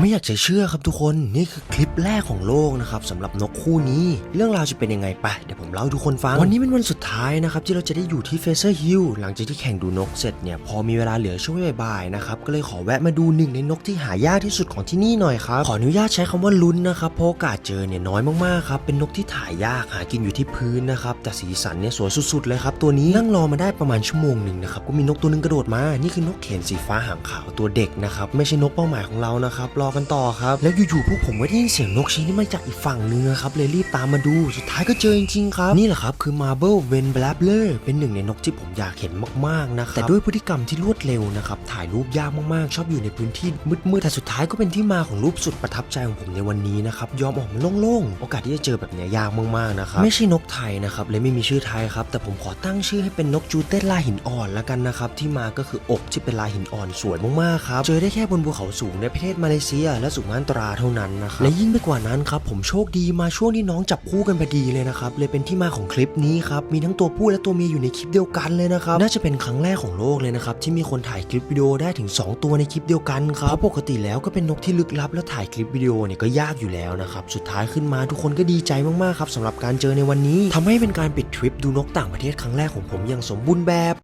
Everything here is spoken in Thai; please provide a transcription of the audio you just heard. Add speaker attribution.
Speaker 1: ไม่อยากจะเชื่อครับทุกคนนี่คือคลิปแรกของโลกนะครับสำหรับนกคู่นี้ เรื่องราวจะเป็นยังไงไปเดี๋ยวผมเล่าให้ทุกคนฟัง วันนี้เป็นวันสุดท้ายนะครับที่เราจะได้อยู่ที่เฟเซอร์ฮิลหลังจากที่แข่งดูนกเสร็จเนี่ยพอมีเวลาเหลือช่วงบ่ายๆนะครับก็เลยขอแวะมาดูหนึ่งในนกที่หายากที่สุดของที่นี่หน่อยครับขออนุญาตใช้คำว่าลุ้นนะครับเพราะโอกาสเจอเนี่ยน้อยมากๆครับเป็นนกที่ถ่ายยากหากินอยู่ที่พื้นนะครับแต่สีสันเนี่ยสวยสุดๆเลยครับตัวนี้นั่งรอมาได้ประมาณชั่วโมงหนึ่งนะครับก็มีนกตัวนึงกระโดดมานี่คือนกเขนสีฟ้าหางขาวตัวเด็กนะครับไม่ใช่นกเป้าหมายของเรานะครับรอกันต่อครับ แล้วอยู่ๆพวกผมก็ได้ยินเสียงนกชี้นี่มาจากอีกฝั่งนึงอะครับเลยรีบตามมาดูสุดท้ายก็เจอจริงๆครับ นี่แหละครับคือ Marble v e n b l a b l e r เป็นหนึ่งในนกที่ผมอยากเห็นมากๆนะครับแต่ด้วยพฤติกรรมที่รวดเร็วนะครับถ่ายรูปยากมากๆ ชอบอยู่ในพื้นที่มืดๆแต่สุดท้ายก็เป็นที่มาของรูปสุดประทับใจของผมในวันนี้นะครับยอมออกมาโล่งๆโอกาสที่จะเจอแบบนี้ยากมากๆนะครับไม่ใช่นกไทยนะครับและไม่มีชื่อไทยครับแต่ผมขอตั้งชื่อให้เป็นนกจูเต้นลายหินอ่อนแล้วกันนะครับที่มาก็คืออกที่เป็นลายหินอ่อนสวยมากๆครับเจอได้แค่บนภูเขาสูงในประเทศมาเลเซีย และสุมาตราเท่านั้นนะครับและยิ่งไปกว่านั้นครับผมโชคดีมาช่วงที่น้องจับคู่กันพอดีเลยนะครับเลยเป็นที่มาของคลิปนี้ครับมีทั้งตัวผู้และตัวเมียอยู่ในคลิปเดียวกันเลยนะครับน่าจะเป็นครั้งแรกของโลกเลยนะครับที่มีคนถ่ายคลิปวิดีโอได้ถึง 2 ตัวในคลิปเดียวกันครับเพราะปกติแล้วก็เป็นนกที่ลึกลับแล้วถ่ายคลิปวิดีโอเนี่ยก็ยากอยู่แล้วนะครับสุดท้ายขึ้นมาทุกคนก็ดีใจมากๆครับสำหรับการเจอในวันนี้ทำให้เป็นการปิดทริปดูนกต่างประเทศครั้งแรกของผมอย่างสมบูรณ์แบบ